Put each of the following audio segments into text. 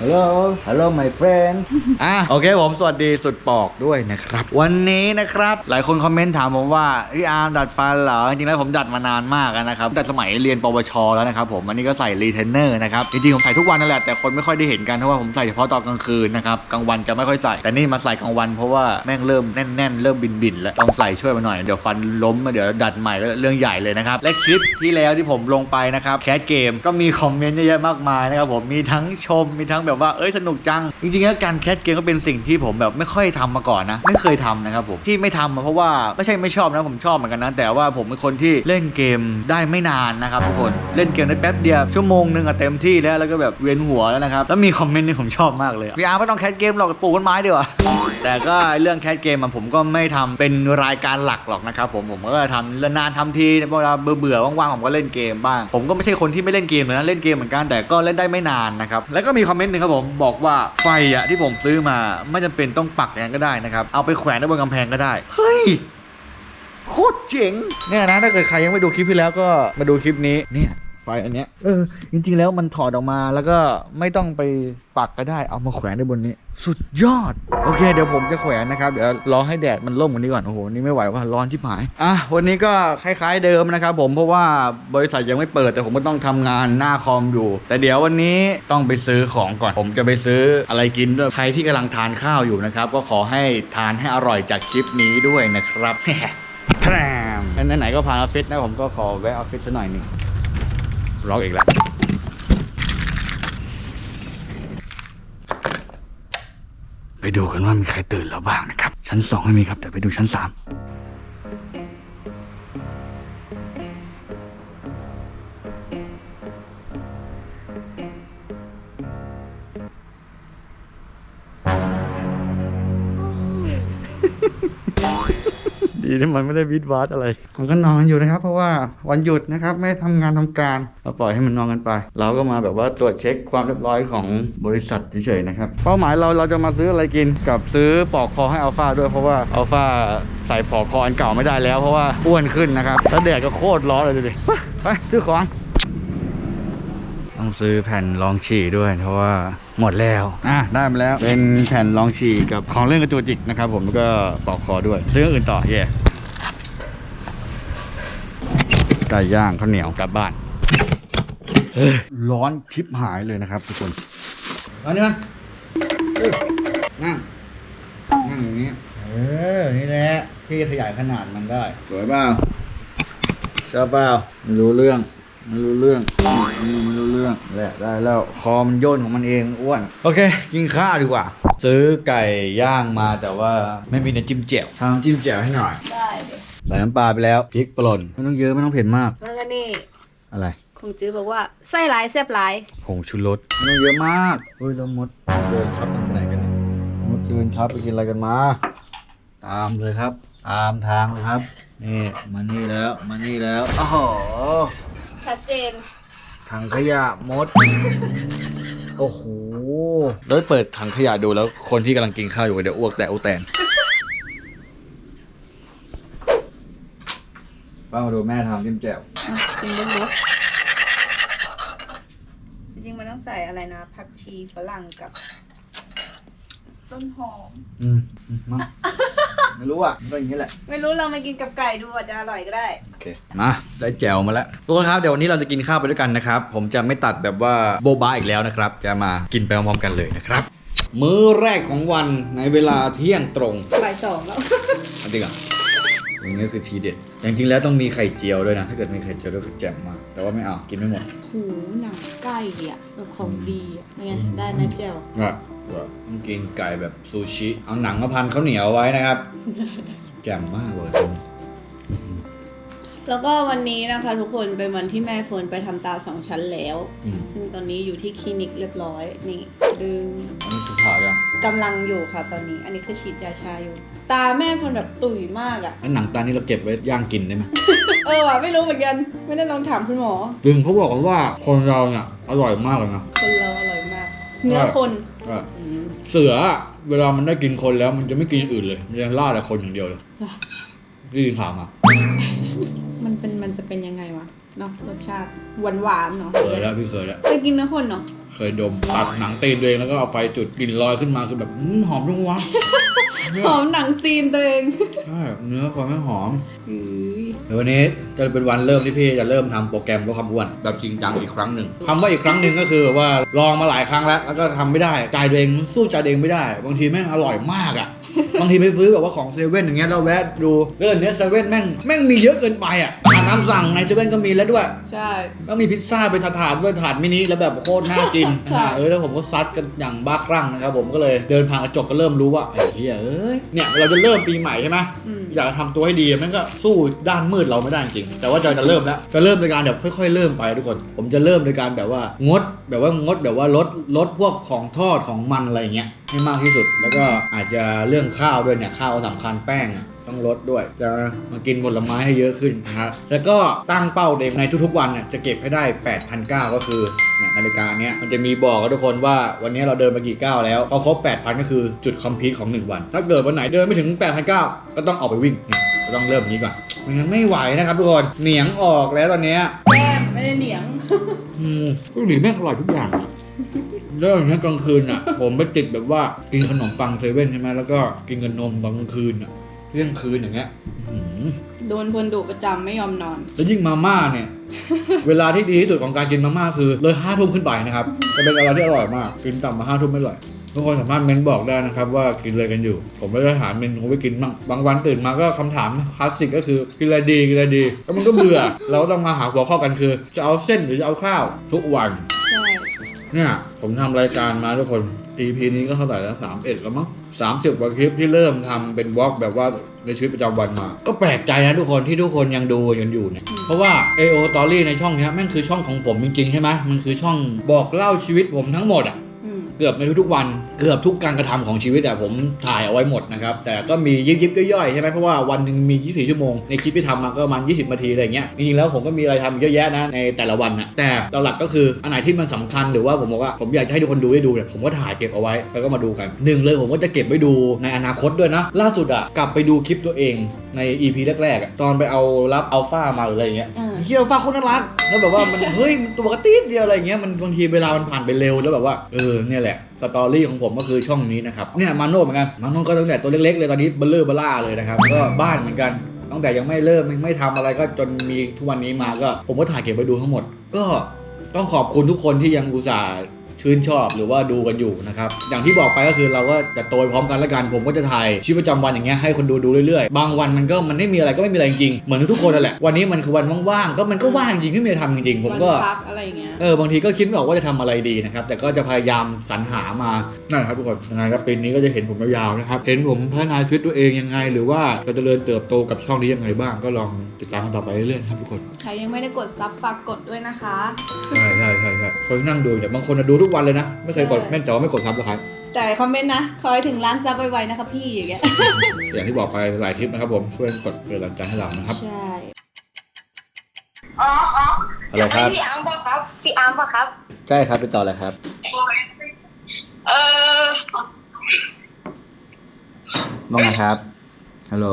ฮัลโหล ฮัลโหล my friend อะโอเคผมสวัสดีสุดปอกด้วยนะครับ วันนี้นะครับ หลายคนคอมเมนต์ถามผมว่าพี่อาร์มดัดฟันเหรอ จริงๆแล้วผมดัดมานานมากนะครับแต่สมัยเรียนปวช แล้วนะครับผม อันนี้ก็ใส่รีเทนเนอร์นะครับ จริงๆ ผมใส่ทุกวันนั่นแหละ แต่คนไม่ค่อยได้เห็นกันเพราะว่าผมใส่เฉพาะตอนกลางคืนนะครับ กลางวันจะไม่ค่อยใส่ แต่นี่มาใส่กลางวันเพราะว่าแม่งเริ่มแน่นๆ เริ่มบินๆ แล้วต้องใส่ช่วยมาหน่อย เดี๋ยวฟันล้มเดี๋ยวดัดใหม่แล้วเรื่องใหญ่เลยนะครับ และคลิปที่แล้วที่ผมลงไปนะครับแคสเกมก็มีคอมเมนต์เยอะๆมากมายนะครับผมมีทั้งชมมีทั้งแบบว่าเอ้ยสนุกจัง จริงๆแล้วการแคสเกมก็เป็นสิ่งที่ผมแบบไม่ค่อยทำมาก่อนนะ ไม่เคยทำนะครับผมที่ไม่ทำมาเพราะว่าไม่ใช่ไม่ชอบนะผมชอบเหมือนกันนะแต่ว่าผมเป็นคนที่เล่นเกมได้ไม่นานนะครับทุกคนเล่นเกมได้แป๊บเดียวชั่วโมงนึงอะเต็มที่แล้วแล้วก็แบบเวียนหัวแล้วนะครับแล้วมีคอมเมนต์ที่ผมชอบมากเลยพี่อาร์ไม่ต้องแคสเกมหรอกปลูกต้นไม้ดีกว่าแต่ก็เรื่องแคสเกมอะผมก็ไม่ทำเป็นรายการหลักหรอกนะครับผมผมก็ทำนานๆทำทีเวลาเบื่อๆว่างๆผมก็เล่นเกมบ้าง ผมก็ไม่ใช่คนที่ไม่เล่นเกมเลยนะเล่นเกมเหมือนกันแต่ก็เล่นได้ไม่นานนะครับแล้วก็มีคอมเมนต์หนึ่งครับผมบอกว่าไฟอะที่ผมซื้อมาไม่จำเป็นต้องปักอย่างนั้นก็ได้นะครับ เอาไปแขวนไว้บนกำแพงก็ได้ เฮ้ยโคตรเจ๋งเนี่ยนะถ้าเกิดใครยังไม่ดูคลิปที่แล้วก็มาดูคลิปนี้เนี่ยไฟอันเนี้ยเออจริง ๆ แล้วมันถอดออกมาแล้วก็ไม่ต้องไปปักก็ได้เอามาแขวนได้บนนี้ สุดยอด โอเค เดี๋ยวผมจะแขวนนะครับ เดี๋ยวรอให้แดดมันร่มกว่านี้ก่อน โอ้โห นี่ไม่ไหวว่าร้อนที่หายอะวันนี้ก็คล้าย ๆเดิมนะครับผมเพราะว่าบริษัทยังไม่เปิดแต่ผมก็ต้องทำงานหน้าคอมอยู่ แต่เดี๋ยววันนี้ต้องไปซื้อของก่อน ผมจะไปซื้ออะไรกินด้วยใครที่กำลังทานข้าวอยู่นะครับก็ขอให้ทานให้อร่อยจากคลิปนี้ด้วยนะครับแพรมไหนๆก็ผ่านออฟฟิศนะผมก็ขอแวะออฟฟิศสักหน่อยนึง ร้องอีกแล้วไปดูกันว่ามีใครตื่นแล้วบ้างนะครับ ชั้นสองไม่มีครับ แต่ไปดูชั้นสาม ดีที่มันไม่ได้วิดวาดอะไร มันก็นอนอยู่นะครับ เพราะว่าวันหยุดนะครับไม่ทำงานทำการเราปล่อยให้มันนอนกันไป เราก็มาแบบว่าตรวจเช็คความเรียบร้อยของบริษัทเฉยๆนะครับเป้าหมายเราเราจะมาซื้ออะไรกินกับซื้อปลอกคอให้อัลฟาด้วยเพราะว่าอัลฟาใส่ปลอกคออันเก่าไม่ได้แล้วเพราะว่าอ้วนขึ้นนะครับแล้วแดดก็โคตรร้อนเลยดูดิไปซื้อของ ต้องซื้อแผ่นรองฉี่ด้วย เพราะว่าหมดแล้ว อะได้มาแล้ว เป็นแผ่นรองฉี่กับของเล่นกระจุกจิกนะครับผมแล้วก็ปลอกคอด้วย ซื้ออื่นต่อเย่ไก่ย่างข้าวเหนียวกลับบ้านเฮ้ยร้อนชิบหายเลยนะครับทุกคนเอานี่มาเอ้ยนั่ง นั่งอย่างนี้ เออ นี่แหละที่ขยายขนาดมันได้ สวยเปล่าชอบเปล่าไม่รู้เรื่อง ไม่รู้เรื่องอืมไม่รู้เรื่องแหละได้แล้วคอมันย่นของมันเองอ้วนโอเคกินข้าวดีกว่า ซื้อไก่ย่างมาแต่ว่าไม่มีน้ำจิ้มแจ่วทำน้ำจิ้มแจ่วให้หน่อยได้เลยใส่น้ำปลาไปแล้วพริกป่นไม่ต้องเยอะไม่ต้องเผ็ดมากแล้วก็นี่อะไรคงจื้อบอกว่าไส้หลายแซ่บหลายผงชูรสไม่ต้องเยอะมากเฮ้ยแล้วมดเดินทับกันไปไหนกันเนี่ยมดเดินทับไปกินอะไรกันมา ตามเลยครับ ตามทางเลยครับนี่มานี่แล้วมานี่แล้วโอ้โห ชัดเจน ถังขยะมด โอ้โห แล้วเปิดถังขยะดูแล้วคนที่กำลังกินข้าวอยู่เดี๋ยวอ้วกแต่อ้วกแตนป้ามาดูแม่ทำจิ้มแจ่วจริงดูจริงๆมันต้องใส่อะไรนะผักชีฝรั่งกับ ต้นหอมอืมอืมมา ไม่รู้อะมันก็อย่างนี้แหละไม่รู้เรามากินกับไก่ดูอาจจะอร่อยก็ได้ โอเคมาได้แจวมาแล้วทุกคนครับเดี๋ยววันนี้เราจะกินข้าวไปด้วยกันนะครับผมจะไม่ตัดแบบว่าโบบาอีกแล้วนะครับจะมากินไปพร้อมๆกันเลยนะครับมื้อแรกของวันในเวลาเที่ยงตรงบ่ายสองแล้วอันนี้ก่อนอย่างนี้คือทีเด็ดแต่จริงๆแล้วต้องมีไข่เจียวด้วยนะ ถ้าเกิดมีไข่เจียวด้วยคือแจ่มมากแต่ว่าไม่เอากินไม่หมดหูหนังไก่อะแบบของดีอะไม่งั้นได้ไหมเจล ก็ต้องกินไก่แบบซูชิ เอาหนังมาพันข้าวเหนียวไว้นะครับ แจ่มมากเลยแล้วก็วันนี้นะคะทุกคนเป็นวันที่แม่เฟิร์นไปทำตาสองชั้นแล้ว อืมซึ่งตอนนี้อยู่ที่คลินิกเรียบร้อยนี่ดึง อันนี้คือผ่ายังกำลังอยู่ค่ะตอนนี้ อันนี้คือฉีดยาชาอยู่ ตาแม่เฟิร์นแบบตุ๋ยมากอะ่ะ ไอ้หนังตานี่เราเก็บไว้ย่างกินได้ไหมเออว่ะไม่รู้เหมือนกัน ไม่ได้ลองถามคุณหมอ ดึงเขาบอกกันว่าคนเราเนี่ยอร่อยมากเลยนะ คนเราอร่อยมาก เนื้อคนว่าอืม เสืออะเวลามันได้กินคนแล้ว มันจะไม่กินอย่างอื่นเลยมันจะล่าแต่คนอย่างเดียวเลยว่ะนี่ข่าวมามันเป็นมันจะเป็นยังไงวะเนาะรสชาติหวานหวานๆเนาะเคยแล้วพี่เคยแล้ว เคยกินเนื้อคนเนาะเคยดมตัดหนังตีนตัวเองแล้วก็เอาไฟจุดกลิ่นลอยขึ้นมาคือแบบอื้อหอมจังวะเนี่ยหอมหนังตีนตัวเองใช่เนื้อความไม่หอม อือ เดี๋ยววันนี้จะเป็นวันเริ่มที่พี่จะเริ่มทำโปรแกรมลดความอ้วนแบบจริงจังอีกครั้งหนึ่งคำว่าอีกครั้งหนึ่งก็คือว่าลองมาหลายครั้งแล้วแล้วก็ทำไม่ได้ใจตัวเองสู้ใจตัวเองไม่ได้ บางทีแม่งอร่อยมากอะบางทีไปซื้อแบบว่าของเซเว่นอย่างเงี้ยเราแวะดูเรื่องเนี้ยเซเว่นแม่งแม่งมีเยอะเกินไปอะอาหารตามสั่งในเซเว่นก็มีแล้วด้วย ใช่ก็มีพิซซ่าเป็นถาดๆด้วยถาดมินิแล้วแบบโคตรน่ากินใช่ อ่าเออแล้วผมก็ซัดกันอย่างบ้าคลั่งนะครับผมก็เลยเดินผ่านกระจกก็เริ่มรู้ว่าไอ้เหี้ยเอ้ยเนี่ยเราจะเริ่มปีใหม่ใช่ไหมอืม อยากจะทำตัวให้ดีแม่งก็สู้ด้านมืดเราไม่ได้จริงแต่ว่าจะจะเริ่มแล้วจะเริ่มโดยการแบบค่อย ๆ เริ่มไปทุกคน ผมจะเริ่มโดยการแบบว่างดแบบว่างดแบบว่าลดลดพวกของทอดของมันอะไรอย่างเงี้ยให้มากที่สุด แล้วก็อาจจะเรื่องข้าวด้วยเนี่ยข้าวสำคัญแป้งอะต้องลดด้วย จะมากินผลไม้ให้เยอะขึ้นนะครับแล้วก็ตั้งเป้าเองในทุกๆวันเนี่ยจะเก็บให้ได้ 8,900 ก็คือเนี่ยนาฬิกาเนี้ยมันจะมีบอกกับทุกคนว่าวันนี้เราเดินมากี่ก้าวแล้วพอครบ 8,000 ก็คือจุดคอมพลีทของ 1 วัน ถ้าเกิดวันไหนเดินไม่ถึง 8,900 ก็ต้องออกไปวิ่งเนี่ยก็ต้องเริ่มนี้ก่อนไม่งั้นไม่ไหวนะครับทุกคนเหนียงออกแล้วตอนเนี้ยแก้มไม่ได้เหนียงอืมก็หลีแม่งอร่อยทุกอย่าง อะเรื่องนี้กลางคืนอะ ผมไปติดแบบว่ากินขนมปังเซเว่นใช่ไหมแล้วก็กินกับนมตอนกลางคืนอะเที่ยงคืนอย่างเงี้ยอื้อหือ โดนคนดุประจำไม่ยอมนอน แล้วยิ่งมาม่าเนี่ย เวลาที่ดีที่สุดของการกินมาม่าคือเลยห้าทุ่มขึ้นไปนะครับจะเป็นอะไรที่อร่อยมาก กินต่ำมาห้าทุ่มไม่อร่อยทุกคนสามารถเมนบอกได้นะครับ ว่ากินอะไรกันอยู่ ผมไม่ได้หาเมนูไปกินบ้างบางวันตื่นมาก็คำถามคลาสสิกก็คือกินอะไรดีกินอะไรดีแล้วมันก็เบื่อ เราก็ต้องมาหาหัวข้อกันคือ จะเอาเส้นหรือจะเอาข้าว ทุกวัน ใช่ เนี่ย ผมทำรายการมาทุกคน EP นี้ก็เท่าไหร่แล้วสามเอ็ดแล้วมั้งสามสิบกว่าคลิปที่เริ่มทำเป็นวอล์กแบบว่าในชีวิตประจำวันมา ก็แปลกใจนะทุกคนที่ทุกคนยังดูยังอยู่เนี่ย เพราะว่า AO Story ในช่องเนี้ยแม่งคือช่องของผมจริงๆใช่ไหมมันคือช่องบอกเล่าชีวิตผมทั้งหมดอะอืม เกือบในทุกๆวันเกือบทุกการกระทำของชีวิตอะผมถ่ายเอาไว้หมดนะครับ แต่ก็มียิบยิบย่อยๆใช่ไหมเพราะว่าวันหนึ่งมี 24 ชั่วโมง ในคลิปที่ทำมาก็ประมาณ 20 นาทีอะไรเงี้ยจริงๆแล้วผมก็มีอะไรทำเยอะแยะนะในแต่ละวันนะแต่หลักก็คืออันไหนที่มันสำคัญหรือว่าผมบอกว่าผมอยากจะให้ทุกคนดูได้ดูเนี่ยผมก็ถ่ายเก็บเอาไว้แล้วก็มาดูกันหนึ่งเลยผมก็จะเก็บไว้ดูในอนาคตด้วยนะ ล่าสุดอะกลับไปดูคลิปตัวเอง ใน EP แรกๆอะตอนไปเอารับอัลฟามาหรืออะไรเงี้ย อ่า เฮียฟ้าคนน่ารักแล้วแบบว่ามัน เฮ้ยมันตัวกระติ๊ดเดียวอะไรเงี้ยมันบางทีเวลามันผ่านไปเร็วแล้วแบบว่าเออเนี่ยแหละสตอรี่ของผมก็คือช่องนี้นะครับเนี่ยมาโน่เหมือนกันมาโน่ก็ตั้งแต่ตัวเล็กๆเลยตอนนี้เบลเลอร์เบล่าเลยนะครับก็บ้านเหมือนกันตั้งแต่ยังไม่เริ่มยังไม่ทำอะไรก็จนมีทุกวันนี้มาก็ ผมก็ถ่ายเก็บไว้ดูทั้งหมด ก็ต้องขอบคุณทุกคนที่ยังอุตส่าห์ ชื่นชอบหรือว่าดูกันอยู่นะครับอย่างที่บอกไปก็คือเราก็จะโตไปพร้อมกันละกันผมก็จะถ่ายชีวิตประจำวันอย่างเงี้ยให้คนดูดูเรื่อยๆ บางวันมันก็มันไม่มีอะไรก็ไม่มีอะไรจริงๆเหมือนทุกๆคนนั่นแหละวันนี้มันคือวันว่างๆก็มันก็ว่างจริงที่ไม่ได้ทำจริงๆผมก็ วันพักอะไรอย่างเงี้ย เออบางทีก็คิดไม่ออกว่าจะทำอะไรดีนะครับ แต่ก็จะพยายามสรรหามานั่นแหละครับทุกคนยังไงครับปีนี้ก็จะเห็นผมยาวๆนะครับ เห็นผมพัฒนาชีวิตตัวเองยังไง หรือว่าจะเจริญเติบโตกับช่องนี้ยังไงบ้างก็ลองติดตามกันต่อไปเรื่อยๆครับทุกคน ใครยังไม่ได้กดซับฝากกดด้วยนะคะ ใช่ใช่ใช่ใช่คนที่นั่งดูเนี่ยบางคนน่ะดูทุกวันเลยนะ ไม่เคยกดใช่ แม่นแต่ว่าไม่กดซับหรอกครับแต่คอมเมนต์นะคอยถึงล้านซับไวๆนะคะพี่อย่างเงี้ย อย่างที่บอกไปหลายคลิปนะครับผมช่วยกดเป็นกำลังใจให้เรานะครับใช่ อ๋ออ๋ออะไรครับ พี่อาร์มป่ะครับ พี่อาร์มป่ะครับ ใช่ครับไปต่อเลยครับ เออมองนะครับ ฮัลโหล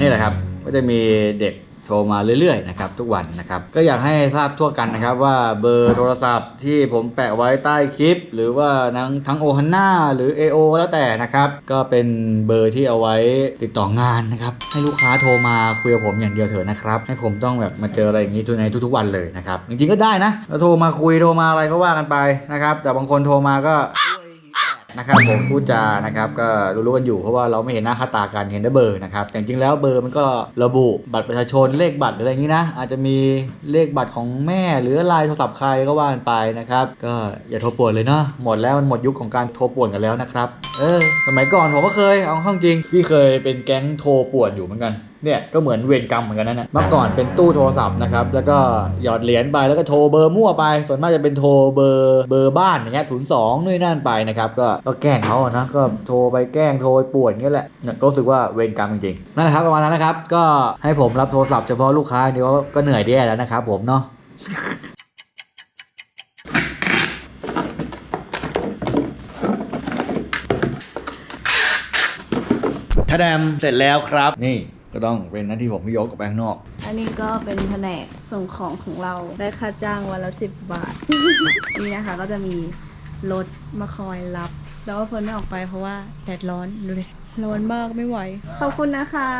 นี่แหละครับ ก็จะมีเด็ก โทรมาเรื่อยๆนะครับทุกวันนะครับ ก็อยากให้ทราบทั่วกันนะครับว่าเบอร์โทรศัพท์ที่ผมแปะไว้ใต้คลิป หรือว่าทั้งทั้งโอฮันนาหรือ AO แล้วแต่นะครับ ก็เป็นเบอร์ที่เอาไว้ติดต่องานนะครับให้ลูกค้าโทรมาคุยกับผมอย่างเดียวเถอะนะครับ ให้ผมต้องแบบมาเจออะไรอย่างนี้ทุกในทุกๆวันเลยนะครับจริงๆก็ได้นะแล้วโทรมาคุยโทรมาอะไรก็ว่ากันไปนะครับแต่บางคนโทรมาก็ นะครับผมพูดจานะครับก็รู้ๆกันอยู่เพราะว่าเราไม่เห็นหน้าค่าตากันเห็นแต่เบอร์นะครับแต่จริงๆแล้วเบอร์มันก็ระบุบัตรประชาชนเลขบัตรหรืออะไรอย่างนี้นะอาจจะมีเลขบัตรของแม่หรือลายโทรศัพท์ใครก็ว่ากันไปนะครับก็อย่าโทรป่วนเลยเนาะหมดแล้วมันหมดยุคของการโทรป่วนกันแล้วนะครับเออสมัยก่อนผมก็เคยเอาเข้าจริงพี่เคยเป็นแก๊งโทรป่วนอยู่เหมือนกัน เนี่ยก็เหมือนเวรกรรมเหมือนกันนั่นนะเมื่อก่อนเป็นตู้โทรศัพท์นะครับแล้วก็หยอดเหรียญไปแล้วก็โทรเบอร์มั่วไป ส่วนมากจะเป็นโทรเบอร์เบอร์บ้านอย่างเงี้ยศูนย์สองนู่นนั่นไปนะครับก็ก็แกล้งเขาอะนะก็โทรไปแกล้งโทรไปป่วนอย่างเงี้ยแหละเนี่ยก็รู้สึกว่าเวรกรรมจริงๆนั่นแหละครับประมาณนั้นนะครับก็ให้ผมรับโทรศัพท์เฉพาะลูกค้าเดียวก็เหนื่อยแย่แล้วนะครับผมเนาะถ้าแดมเสร็จแล้วครับนี่ ก็ต้องเป็นหน้าที่ผมพี่ยกกับไปข้างนอก อันนี้ก็เป็นแผนกส่งของของเราได้ค่าจ้างวันละสิบบาท นี่นะคะก็จะมีรถมาคอยรับ แล้วก็เฟิร์นไม่ออกไปเพราะว่าแดดร้อนดูดิร้อนมากไม่ไหว ขอบคุณนะคะ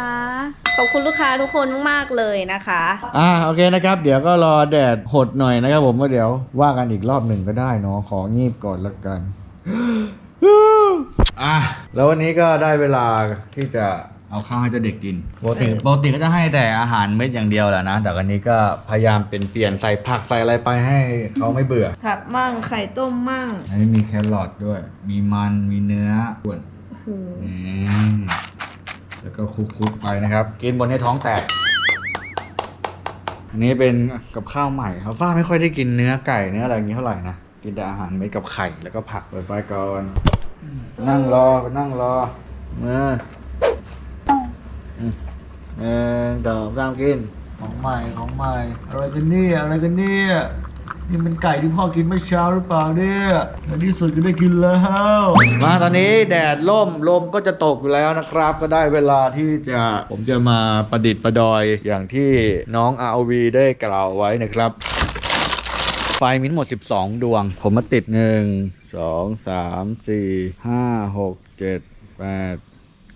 ขอบคุณลูกค้าทุกคนมากๆเลยนะคะ อ่าโอเคนะครับ เดี๋ยวก็รอแดดหดหน่อยนะครับผมว่าเดี๋ยวว่ากันอีกรอบหนึ่งก็ได้เนาะของีบก่อนละกัน อะแล้ววันนี้ก็ได้เวลาที่จะ เอาข้าวให้เจ้าเด็กกินปกติปกติก็จะให้แต่อาหารเม็ดอย่างเดียวแหละนะ แต่วันนี้ก็พยายามเป็นเปลี่ยนใส่ผักใส่อะไรไปให้เขาไม่เบื่อผักมั่งไข่ต้มมั่งอันนี้มีแครอทด้วย มีมันมีเนื้อส่วนอืมนี่แล้วก็คลุกๆไปนะครับ กินบนให้ท้องแตกอันนี้เป็นกับข้าวใหม่ครับฟ้าไม่ค่อยได้กินเนื้อไก่เนื้ออะไรอย่างนี้เท่าไหร่นะกินแต่อาหารเม็ดกับไข่แล้วก็ผักเปิดไฟก่อนนั่งรอไปนั่งรอเมื่ออื มเออเดี๋ยวตามกิน ของใหม่ของใหม่ อะไรกันเนี่ยอะไรกันเนี่ยนี่เป็นไก่ที่พ่อกินเมื่อเช้าหรือเปล่าเนี่ยในที่สุดก็ได้กินแล้ว มาตอนนี้แดดล่มลมก็จะตกอยู่แล้วนะครับ ก็ได้เวลาที่จะผมจะมาประดิษฐ์ประดอยอย่างที่น้อง ROV ได้กล่าวไว้นะครับ ไฟมีทั้งหมด 12 ดวง ผมมาติด 1 2 3 4 5 6 7 8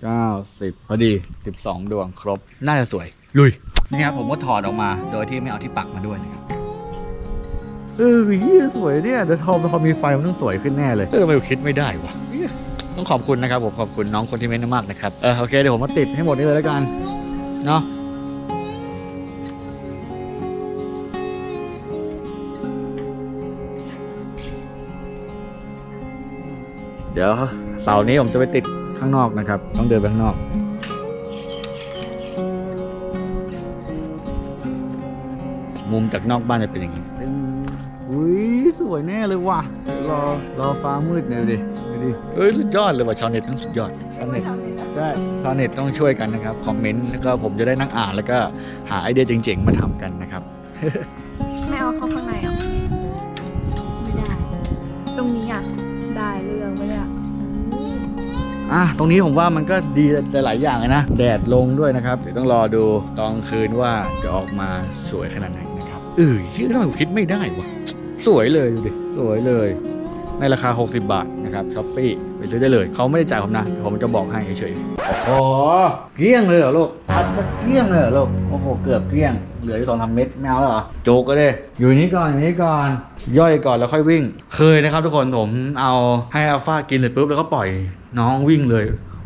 9 10พอดี12ดวงครบ น่าจะสวย ลุย นี่ครับผมก็ถอดออกมาโดยที่ไม่เอาที่ปักมาด้วยนะครับ เออเฮียสวยเนี่ยเดี๋ยวทอมพอมีไฟมันต้องสวยขึ้นแน่เลยเออทำไมคิดไม่ได้วะเหี้ยต้องขอบคุณนะครับผมขอบคุณน้องคนที่เม้นต์มากนะครับ เออโอเคเดี๋ยวผมมาติดให้หมดนี้เลยแล้วกัน เนาะเดี๋ยวเสาร์นี้ผมจะไปติด ข้างนอกนะครับ ต้องเดินไปข้างนอกมุมจากนอกบ้านจะเป็นอย่างนี้อุ้ยสวยแน่เลยว่ะ รอรอฟ้ามืดหน่อยดิดูดิเอ้ยสุดยอดเลยว่ะชาวเน็ตต้องสุดยอดชาวเน็ตได้ชาวเน็ตต้องช่วยกันนะครับ คอมเมนต์แล้วก็ผมจะได้นั่งอ่านแล้วก็หาไอเดียเจ๋งๆมาทำกันนะครับ อะตรงนี้ผมว่ามันก็ดีหลายอย่างเลยนะ แดดลงด้วยนะครับ เดี๋ยวต้องรอดูตอนคืนว่าจะออกมาสวยขนาดไหนนะครับเออชื่อทำไมผมคิดไม่ได้วะสวยเลยดูดิสวยเลย ในราคา 60 บาทนะครับช้อปปี้ไปซื้อได้เลย เขาไม่ได้จ่ายผมนะแต่ผมจะบอกให้เฉยๆโอ้โหเกลี้ยงเลยเหรอลูกพัดสักเกลี้ยงเลยเหรอลูกโอ้โหเกือบเกลี้ยงเหลืออยู่สองสามเม็ดไม่เอาแล้วเหรอโจกก็ได้อยู่นี้ก่อนอยู่นี้ก่อน ย่อยก่อนแล้วค่อยวิ่ง เคยนะครับทุกคนผมเอาให้อัลฟากินเสร็จปุ๊บแล้วก็ปล่อยน้องวิ่งเลย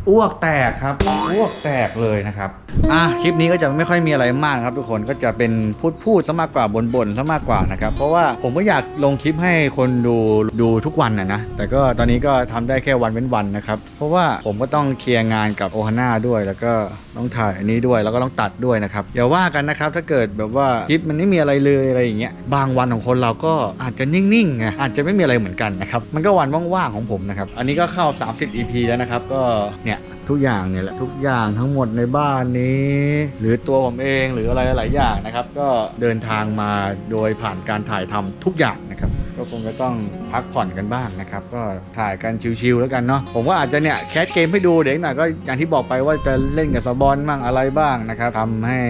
อ้วกแตกครับอ้วกแตกเลยนะครับอะคลิปนี้ก็จะไม่ค่อยมีอะไรมากครับ ทุกคนก็จะเป็นพูดพูดซะมากกว่าบนบนๆซะมากกว่านะครับเพราะว่าผมก็อยากลงคลิปให้คนดูดูทุกวันนะนะแต่ก็ตอนนี้ก็ทำได้แค่วันเว้นวันนะครับเพราะว่าผมก็ต้องเคลียร์งานกับโอฮาน่าด้วยแล้วก็ต้องถ่ายอันนี้ด้วยแล้วก็ต้องตัดด้วยนะครับอย่าว่ากันนะครับถ้าเกิดแบบว่าคลิปมันไม่มีอะไรเลยอะไรอย่างเงี้ยบางวันของคนเราก็อาจจะนิ่งๆไงอาจจะไม่มีอะไรเหมือนกันนะครับมันก็วันว่างๆของผมนะครับอันนี้ก็เข้า 30 EP แล้วนะครับก็เนี่ยทุกอย่างเนี่ยแหละทุกอย่างทั้งหมดในบ้านนี้ หรือตัวผมเองหรืออะไรหลายอย่างนะครับ ก็เดินทางมาโดยผ่านการถ่ายทำทุกอย่างนะครับก็คงจะต้องพักผ่อนกันบ้างนะครับ ก็ถ่ายกันชิวๆแล้วกันเนาะผมว่าอาจจะเนี่ยแคสเกมให้ดูเดี๋ยวอีกหน่อยก็อย่างที่บอกไปว่าจะเล่นกับสบอนบ้างอะไรบ้างนะครับทำให้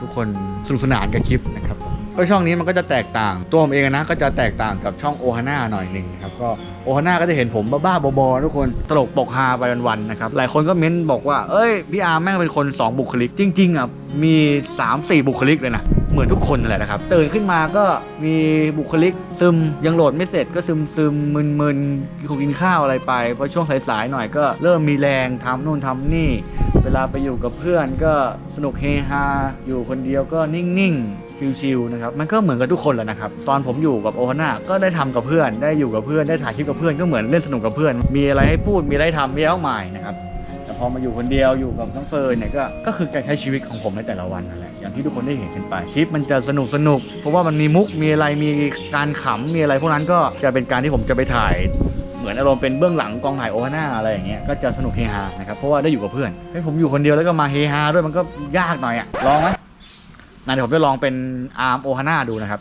ทุกคนสนุกสนานกับคลิปนะครับผม ก็ช่องนี้มันก็จะแตกต่าง ตัวผมเองนะก็จะแตกต่างกับช่องโอฮาน่าหน่อยหนึ่งครับก็โอฮาน่าก็จะเห็นผมบ้าๆบอๆทุกคนตลกปกฮาไปวันๆนะครับหลายคนก็เม้นบอกว่าเอ้ยพี่อาร์แม่งเป็นคนสองบุคลิก จริง ๆอะมี 3-4 บุคลิกเลยนะเหมือนทุกคนนั่นแหละนะครับตื่นขึ้นมาก็มีบุคลิกซึมยังโหลดไม่เสร็จก็ซึมซึมมึนมึนๆคงกินข้าวอะไรไปพอช่วงสายๆหน่อยก็เริ่มมีแรงทำนู่นทำนี่ เวลาไปอยู่กับเพื่อนก็สนุกเฮฮาอยู่คนเดียวก็นิ่งๆ ชิลๆนะครับมันก็เหมือนกับทุกคนแหละนะครับตอนผมอยู่กับโอฮาน่าก็ได้ทำกับเพื่อน ได้อยู่กับเพื่อนได้ถ่ายคลิปกับเพื่อนก็เหมือนเล่นสนุกกับเพื่อน มีอะไรให้พูดมีอะไรทำมีเยอะมายนะครับแต่พอมาอยู่คนเดียวอยู่กับน้องเฟิร์นเนี่ยก็ก็คือการใช้ชีวิตของผมในแต่ละวันนั่นแหละอย่างที่ทุกคนได้เห็นกันไปคลิปมันจะสนุกสนุกเพราะว่ามันมีมุกมีอะไรมีการขำมีอะไรพวกนั้นก็จะเป็นการที่ผมจะไปถ่ายเหมือนอารมณ์เป็นเบื้องหลังกองถ่ายโอฮาน่าอะไรอย่างเงี้ยก็จะสนุกเฮฮานะครับเพราะว่าได้อยู่กับเพื่อนให้ผมอยู่คนเดียวแล้วก็มาเฮฮาด้วยมันก็ยากหน่อยอะลองไหม นั่นเดี๋ยวผมจะลองเป็นอาร์มโอฮาน่าดูนะครับ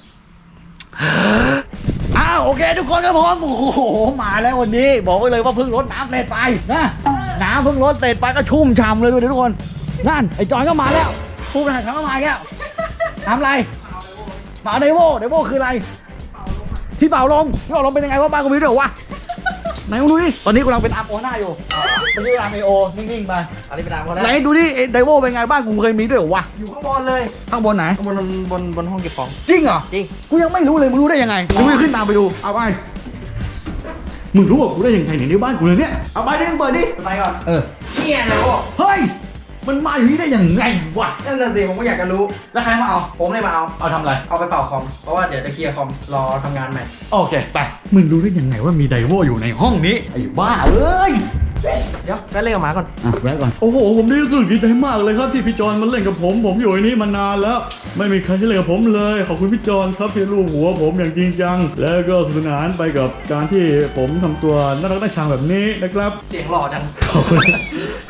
อ้าวโอเค ทุกคนครับผมโอ้โหมาแล้ววันนี้ บอกไว้เลยว่าเพิ่งรดน้ำเสร็จไปนะน้ำเพิ่งรดเสร็จไปก็ชุ่มฉ่ำเลยดูดิทุกคน นั่นไอ้จอนก็มาแล้วผู้บริหารเขาก็มาแล้วทำอะไรมาเอาไดโวไดโวคืออะไรที่เป่าลมที่เป่าลมเป็นยังไงวะบ้านกูมีด้วยเหรอวะไหนมึงดูดิตอนนี้กูกำลังเป็นอาร์มโอหน้าอยู่ ตอนนี้เป็นอาร์โอ นิ่งๆไปอันนี้เป็นน้ำเขาแล้วไหนดูดิไอ้ไดโวเป็นไงบ้านกูเคยมีด้วยเหรอวะอยู่ข้างบนเลยข้างบนไหนข้างบนบนบนห้องเก็บของจริงเหรอจริงกูยังไม่รู้เลยมึงรู้ได้ยังไงมึงไม่ขึ้นตามไปดูเอาไปมึงรู้ว่ากูได้ยังไงเนี่ยในบ้านกูเลยเนี่ยเอาไปดิมึงเปิดดิไปก่อนเออเนี่ยนะพ่อเฮ้ยมันมาอย่างนี้ได้ยังไงวะนั่นน่ะสิผมก็อยากจะรู้ แล้วใครมาเอา ผมเลยมาเอา เอาทำอะไร เอาไปเป่าคอม เพราะว่าเดี๋ยวจะเคลียร์คอม รอทำงานใหม่ โอเค ไป มึงรู้ได้ยังไงว่ามีไดโวอยู่ในห้องนี้ ไอ้บ้าเอ้ย เดี๋ยวแป๊บเล่นกับหมาก่อนอะแวะก่อน โอ้โห ผมนี่รู้สึกดีใจมากเลยครับที่พี่จอนมาเล่นกับผม ผมอยู่ในนี้มานานแล้ว ไม่มีใครที่เล่นกับผมเลย ขอบคุณพี่จอนครับที่ลูบหัวผมอย่างจริงจัง แล้วก็สนุกสนานไปกับการที่ผมทำตัวน่ารักน่าชังแบบนี้นะครับ เสียงหล่อจังขอบคุณ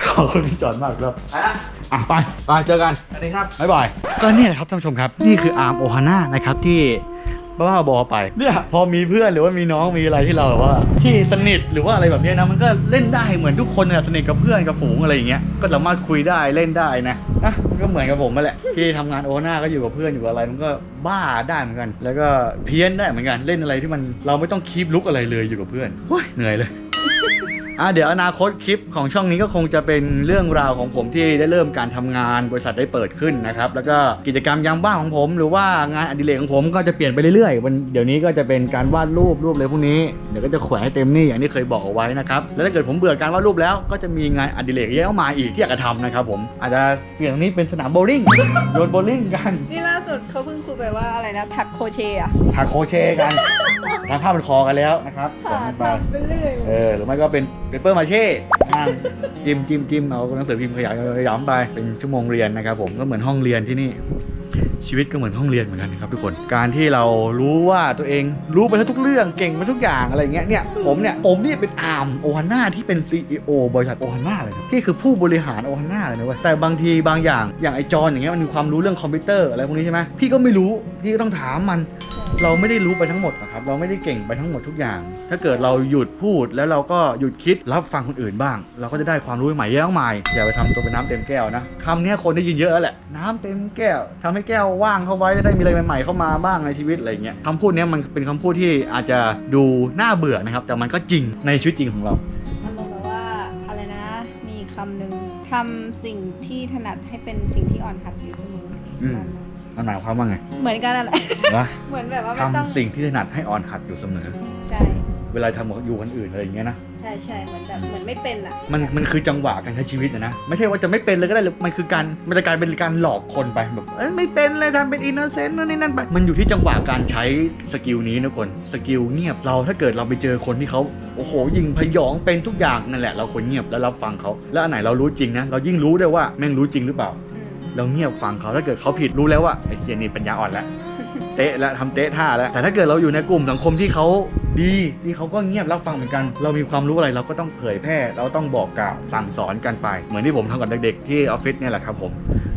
ขอบคุณพี่จอนมากครับ ไปละอะไปไปเจอกันสวัสดีครับ บ๊ายบายก็เนี่ยแหละครับท่านผู้ชมครับ นี่คืออาร์มโอฮาน่านะครับที่ บ้าบอไปเนี่ยพอมีเพื่อนหรือว่ามีน้องมีอะไรที่เราแบบว่าที่สนิทหรือว่าอะไรแบบเนี้ยนะมันก็เล่นได้เหมือนทุกคนเนี่ยสนิทกับเพื่อนกับฝูงอะไรอย่างเงี้ยก็สามารถคุยได้เล่นได้นะนะมันก็เหมือนกับผมนั่นแหละที่ทำงานโอฮาน่าก็อยู่กับเพื่อนอยู่กับอะไรมันก็บ้าได้เหมือนกัน แล้วก็เพี้ยนได้เหมือนกันเล่นอะไรที่มันเราไม่ต้องคีบลุกอะไรเลยอยู่กับเพื่อนโอ้ยเหนื่อยเลย อะเดี๋ยวอนาคตคลิปของช่องนี้ก็คงจะเป็นเรื่องราวของผมที่ได้เริ่มการทำงานบริษัทได้เปิดขึ้นนะครับแล้วก็กิจกรรมยามว่างของผม หรือว่างานอดิเรกของผมก็จะเปลี่ยนไปเรื่อยๆวันเดี๋ยวนี้ก็จะเป็นการวาดรูปรูปเลยพวกนี้เดี๋ยวก็จะแขวนให้เต็มนี่อย่างที่เคยบอกเอาไว้นะครับแล้วถ้าเกิดผมเบื่อการวาดรูปแล้วก็จะมีงานอดิเรกเยอะมาอีกที่อยากจะทำนะครับผมอาจจะเปลี่ยนตรงนี้เป็นสนามโบว์ลิ่งโยนโบว์ลิ่งกันนี่ล่าสุดเขาเพิ่งคุยไปว่าอะไรนะถักโครเชต์อะถักโครเชต์กันทางผ้าเป็นคอกันแล้วนะครับค่ะส่งกันไปทำไปเรื่อยเออหรือไม่ก็เป็นเปเปอร์มาเช่นั่งจิ้มจิ้มจิ้มเอาหนังสือพิมพ์ขยายย้ำไปเป็นชั่วโมงเรียนนะครับผมก็เหมือนห้องเรียนที่นี่ ชีวิตก็เหมือนห้องเรียนเหมือนกันนะครับทุกคนการที่เรารู้ว่าตัวเองรู้ไปทุกเรื่องเก่งไปทุกอย่างอะไรเงี้ยเนี่ยผมเนี่ยผมเนี่ยเป็นอาร์มโอฮาน่าที่เป็น CEO บริษัทโอฮาน่าเลยนะพี่คือผู้บริหารโอฮาน่าเลยนะเว้ยแต่บางทีบางอย่างอย่างไอจอนอย่างเงี้ยมันมีความรู้เรื่องคอมพิวเตอร์อะไรพวกนี้ใช่ไหมพี่ก็ไม่รู้พี่ก็ต้องถามมัน เราไม่ได้รู้ไปทั้งหมดนะครับเราไม่ได้เก่งไปทั้งหมดทุกอย่าง ถ้าเกิดเราหยุดพูดแล้วเราก็หยุดคิดรับฟังคนอื่นบ้าง เราก็จะได้ความรู้ใหม่เยอะมากมายอย่าไปทำตัวเป็นน้ำเต็มแก้วนะคำเนี้ยคนได้ยินเยอะแล้วแหละน้ำเต็มแก้วทำให้แก้วว่างเข้าไว้จะได้มีอะไรใหม่ๆเข้ามาบ้างในชีวิตอะไรเงี้ยคำพูดเนี้ยมันเป็นคำพูดที่อาจจะดูน่าเบื่อนะครับแต่มันก็จริงในชีวิตจริงของเราๆมันบอกว่าอะไรนะมีอีกคำหนึ่งทำสิ่งที่ถนัดให้เป็นสิ่งที่อ่อนหัดอยู่เสมออ มมันหมายความว่าไงเหมือนกันนั่นแหละวะเหมือนแบบว่าไม่ต้องทำสิ่งที่ถนัดให้อ่อนหัดอยู่เสมอ ใช่เวลาทำกับอยู่คนอื่นอะไรอย่างเงี้ยนะ ใช่ใช่เหมือนแบบเหมือนไม่เป็นอะมันมันคือจังหวะการใช้ชีวิตนะนะ ไม่ใช่ว่าจะไม่เป็นเลยก็ได้หรือมันคือการมันจะกลายเป็นการหลอกคนไปแบบเอ้ยไม่เป็นเลยทำเป็นอินโนเซนต์นู่นนี่นั่นไป มันอยู่ที่จังหวะการใช้สกิลนี้นะคน สกิลเงียบเราถ้าเกิดเราไปเจอคนที่เขาโอ้โหยิงพยองเป็นทุกอย่างนั่นแหละเราควรเงียบแล้วรับฟังเขาแล้วอันไหนเรารู้จริงนะเรายิ่งรู้ได้วยว่าแม่งรู้จริงหรือเปล่าอืม เราเงียบฟังเขาถ้าเกิดเขาผิดรู้แล้วว่าไอ้เฮียนี่ปัญญาอ่อนแล้วเตะแล้วทำเตะท่าแล้วแต่ถ้าเกิดเราอยู่ในกลุ่มสังคมที่เขาดีที่เขาก็เงียบรับฟังเหมือนกัน เรามีความรู้อะไรเราก็ต้องเผยแพร่ เราต้องบอกกล่าวสั่งสอนกันไป เหมือนที่ผมทำกับเด็กๆที่ออฟฟิศเนี่ยแหละครับผม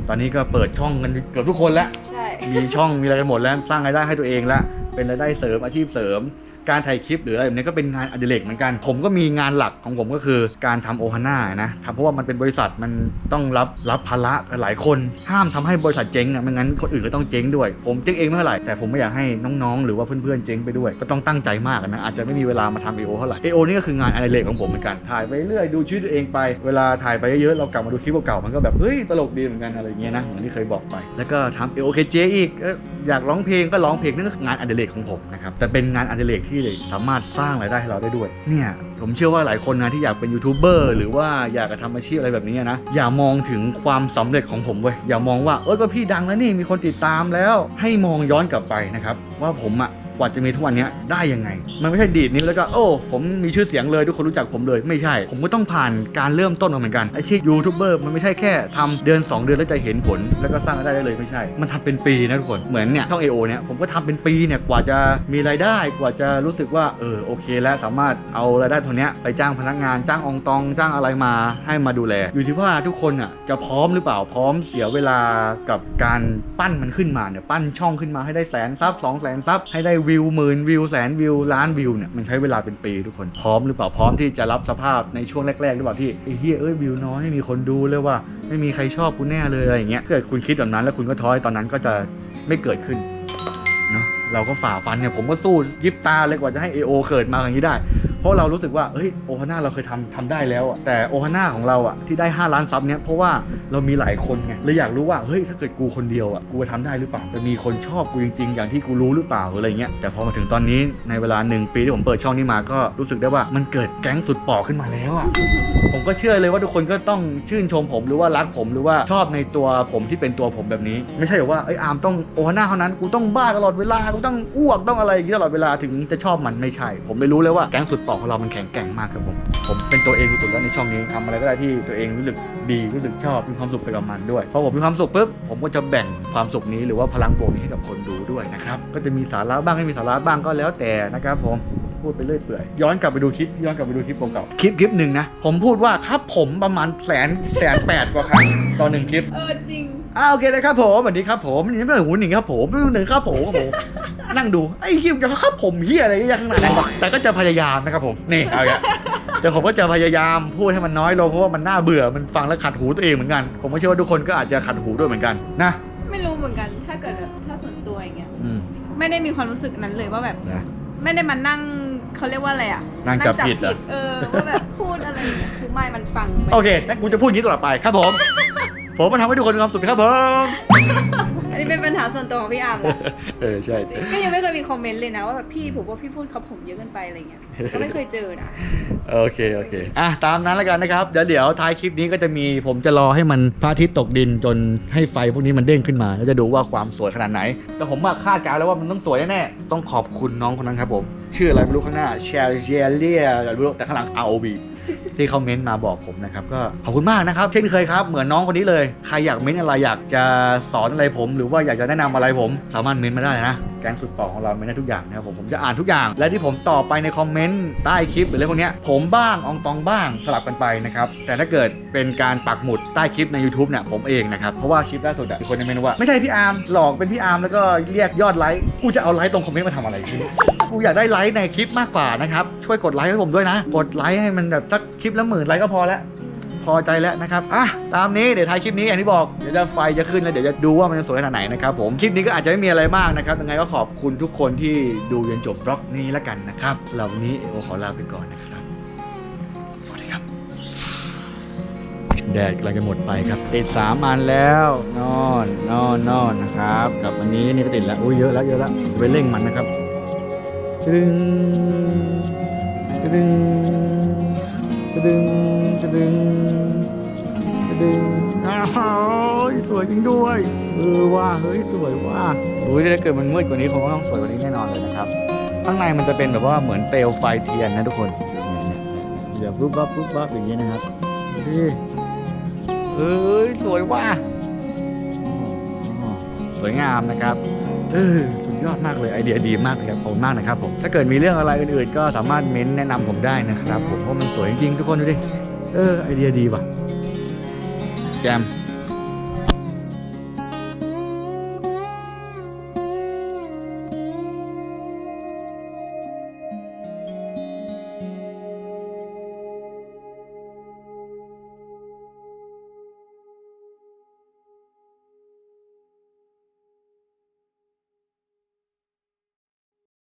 ตอนนี้ก็เปิดช่องกันเกือบทุกคนแล้วใช่มีช่องมีอะไรกันหมดแล้วสร้างรายได้ให้ตัวเองแล้วเป็นรายได้เสริมอาชีพเสริม การถ่ายคลิปหรืออะไรแบบนี้ก็เป็นงานอดิเรกเหมือนกัน ผมก็มีงานหลักของผมก็คือการทำโอฮาน่านะทำเพราะว่ามันเป็นบริษัทมันต้องรับรับภาระหลายคนห้ามทำให้บริษัทเจ๊งอะไม่งั้นคนอื่นก็ต้องเจ๊งด้วย ผมเจ๊งเองไม่เท่าไหร่แต่ผมไม่อยากให้น้องๆ หรือว่าเพื่อนๆเจ๊งไปด้วย ก็ต้องตั้งใจมากนะอาจจะไม่มีเวลามาทำเอโอเท่าไหร่เอโอนี่ก็คืองานอดิเรกของผมเหมือนกันถ่ายไปเรื่อยดูชีวิตตัวเองไปเวลาถ่ายไปเยอะๆเรากลับมาดูคลิปเก่าๆมันก็แบบเฮ้ยตลกดีเหมือนกันอะไรอย่างเงี้ยนะเหมือนที่เคยบอกไป แล้วก็ทำเอโอเคเจอีกเอ้ยอยากร้องเพลงก็ร้องเพลงนั่นก็คืองานอดิเรกของผมนะครับแต่เป็นงานอดิเรกที่ที่สามารถสร้างรายได้ให้เราได้ด้วย เนี่ยผมเชื่อว่าหลายคนนะที่อยากเป็นยูทูบเบอร์หรือว่าอยากจะทำอาชีพอะไรแบบนี้นะอย่ามองถึงความสำเร็จของผมเว้ยอย่ามองว่าเออก็พี่ดังแล้วนี่มีคนติดตามแล้ว ให้มองย้อนกลับไปนะครับว่าผมอะ ว่าจะมีทุกวันนี้ได้ยังไง มันไม่ใช่ดีดนิ้วแล้วก็โอ้ผมมีชื่อเสียงเลยทุกคนรู้จักผมเลยไม่ใช่ ผมก็ต้องผ่านการเริ่มต้นมาเหมือนกันอาชีพยูทูบเบอร์มันไม่ใช่แค่ทำเดือน 2 เดือนแล้วจะเห็นผล แล้วก็สร้างรายได้ได้เลยไม่ใช่ มันทำเป็นปีนะทุกคนเหมือนเนี่ยช่องเอโอเนี่ยผมก็ทำเป็นปีเนี่ยกว่าจะมีรายได้กว่าจะรู้สึกว่าเออโอเค แล้วสามารถเอารายได้ตรงเนี้ยไปจ้างพนักงานจ้างองตองจ้างอะไรมาให้มาดูแล อยู่ที่ว่าทุกคนอะจะพร้อมหรือเปล่าพร้อมเสียเวลากับการปั้นมันขึ้นมาเนี่ยปั้นช่องขึ้นมาให้ได้แสนซับสองแสนซับให้ได้วิวิวหมื่นวิวแสนวิวล้านวิวเนี่ยมันใช้เวลาเป็นปีทุกคนพร้อมหรือเปล่าพร้อมที่จะรับสภาพในช่วงแรกๆหรือเปล่าที่ไอ้เฮียเอ้ยวิวน้อยไม่มีคนดูเลยว่า ไม่มีใครชอบกูแน่เลยอะไรอย่างเงี้ยถ้าเกิดคุณคิดแบบนั้นแล้วคุณก็ท้อยตอนนั้นก็จะไม่เกิดขึ้นเนาะเราก็ฝ่าฟันเนี่ยผมก็สู้ยิบตาเลยกว่าจะให้ AO เกิดมาอย่างนี้ได้ เพราะเรารู้สึกว่าเฮ้ยโอฮาน่าเราเคยทำทำได้แล้วอะแต่โอฮาน่าของเราอะที่ได้ 5 ล้านซับเนี้ยเพราะว่าเรามีหลายคนไงเลยอยากรู้ว่าเฮ้ยถ้าเกิดกูคนเดียวอะกูจะทำได้หรือเปล่าจะมีคนชอบกูจริงๆ อย่างที่กูรู้หรือเปล่าอะไรเงี้ยแต่พอมาถึงตอนนี้ในเวลาหนึ่งปีที่ผมเปิดช่องนี้มาก็รู้สึกได้ว่ามันเกิดแก๊งสุดปอกขึ้นมาแล้วอะผมก็เชื่อเลยว่าทุกคนก็ต้องชื่นชมผมหรือว่ารักผมหรือว่าชอบในตัวผมที่เป็นตัวผมแบบนี้ ไม่ใช่ว่าไอ้อาร์มต้องโอฮาน่าเท่านั้นกูต้องบ้าตลอดเวลากูต้องอ้วกต้องอะไรอย่างนี้ตลอดเวลาถึงจะชอบมันไม่ใช่ ผมเลยรู้เลยว่าแก๊งสุดปอกของเรามันแข็งแกร่งมากครับผม ผมเป็นตัวเองสุดๆแล้วในช่องนี้ทำอะไรก็ได้ที่ตัวเองรู้สึกดีรู้สึกชอบมีความสุขไปกับมันด้วยพอผมมีความสุขปุ๊บผมก็จะแบ่งความสุขนี้หรือว่าพลังบวกนี้ให้กับคนดูด้วยนะครับก็จะมีสาระบ้างไม่มีสาระบ้างก็แล้วแต่นะครับผมพูดไปเรื่อยเปื่อยย้อนกลับไปดูคลิปย้อนกลับไปดูคลิปเก่าๆคลิปคลิปหนึ่งนะผมพูดว่าครับผมประมาณแสนแสนแปดกว่าครั้งต่อหนึ่งคลิปเออจริง อ่าโอเคนะครับผมสวัสดีครับผมนี่ไม่หูหนึ่งครับผมไม่หูหนึ่งครับผมครับผมนั่งดูไอ้คลิปจะครับผมเฮียอะไรเยอะข้างหน้านั้นวะแต่ก็จะพยายามนะครับผมนี่เอาอย่างแต่ผมก็จะพยายามพูดให้มันน้อยลงเพราะว่ามันน่าเบื่อมันฟังแล้วขัดหูตัวเองเหมือนกัน ผมก็เชื่อว่าทุกคนก็อาจจะขัดหูด้วยเหมือนกันนะไม่รู้เหมือนกันถ้าเกิดแบบถ้าส่วนตัวอย่างเงี้ยอืมไม่ได้มีความรู้สึกนั้นเลยว่าแบบนะไม่ได้มานั่งเขาเรียกว่าอะไรอะนั่งจับผิดเหรอเออว่าแบบพูดอะไรอย่างเงี้ยคือไม่มันฟังไม่โอเคงั้นกูจะพูดอย่างนี้ตลอดไปครับผม ผมมาทำให้ทุกคนมีความสุขครับผมอันนี้เป็นปัญหาส่วนตัวของพี่อาร์มนะเออใช่จริงก็ยังไม่เคยมีคอมเมนต์เลยนะว่าแบบพี่ผมว่าพี่พูดครับผมเยอะเกินไปอะไรเงี้ยก็ไม่เคยเจอนะ โอเคโอเคอะตามนั้นแล้วกันนะครับ เดี๋ยวเดี๋ยวท้ายคลิปนี้ก็จะมีผมจะรอให้มันพระอาทิตย์ตกดินจนให้ไฟพวกนี้มันเด้งขึ้นมา แล้วจะดูว่าความสวยขนาดไหน แต่ผมมาคาดการณ์แล้วว่ามันต้องสวยแน่ๆต้องขอบคุณน้องคนนั้นครับผมชื่ออะไรไม่รู้ข้างหน้าเชลเจเลียอะไรไม่รู้แต่ข้างหลัง ROB ที่เขาเม้นต์มาบอกผมนะครับ ก็ขอบคุณมากนะครับ เช่นเคยครับ เหมือนน้องคนนี้เลย ใครอยากเม้นต์อะไรอยากจะสอนอะไรผม หรือว่าอยากจะแนะนำอะไรผม สามารถเม้นต์มาได้นะแกงสุดปอกของเราเม้นต์ได้ทุกอย่างนะครับผมผมจะอ่านทุกอย่าง และที่ผมตอบไปในคอมเมนต์ใต้คลิปหรืออะไรพวกนี้ผมบ้างองตองบ้างสลับกันไปนะครับแต่ถ้าเกิดเป็นการปักหมุดใต้คลิปใน YouTube เนี่ยผมเองนะครับเพราะว่าคลิปล่าสุดอะมีคนยังเมนว่าไม่ใช่พี่อาร์มหลอกเป็นพี่อาร์มแล้วก็เรียกยอดไลค์กูจะเอาไลค์ตรงคอมเมนต์มาทำอะไรขึ้น กูอยากได้ไลค์ในคลิปมากกว่านะครับ ช่วยกดไลค์ให้ผมด้วยนะ กดไลค์ให้มันแบบสักคลิปละหมื่นไลค์ก็พอแล้วพอใจแล้วนะครับ อะ ตามนี้ เดี๋ยวท้ายคลิปนี้อย่างที่บอก เดี๋ยวจะไฟจะขึ้นแล้วเดี๋ยวจะดูว่ามันจะสวยขนาดไหนนะครับผม คลิปนี้ก็อาจจะไม่มีอะไรมากนะครับ ยังไงก็ขอบคุณทุกคนที่ดูจนจบบล็อกนี้แล้วกันนะครับสำหรับวันนี้โอขอลาไปก่อนนะครับ สวัสดีครับ แดดกำลังจะหมดไปครับ ติดสามอันแล้ว นอน นอน นอนนะครับ กับวันนี้นี่ก็ติดแล้วโอ้ยเยอะแล้ว เยอะแล้วไปเร่งมันนะครับ ตึงตึงตึงตึงตึงอ้าวสวยจริงด้วยเออว่าเฮ้ยสวยว่าอุ้ยถ้าเกิดมันมืดกว่านี้คงต้องสวยกว่านี้แน่นอนเลยนะครับ ข้างในมันจะเป็นแบบว่าเหมือนเปลวไฟเทียนนะทุกคนเนี่ยเนี่ยเนี่ยเดี๋ยวปุ๊บปั๊บปุ๊บปั๊บอย่างนี้นะครับดูดิเอ้ยสวยว่ะอ๋อสวยงามนะครับ เออสุดยอดมากเลยไอเดียดีมากเลยครับขอบคุณมากนะครับผมถ้าเกิดมีเรื่องอะไรอื่นๆ ก็สามารถเม้นต์แนะนำผมได้นะครับผมเพราะมันสวยจริงๆทุกคนดูดิเออไอเดียดีว่ะแจม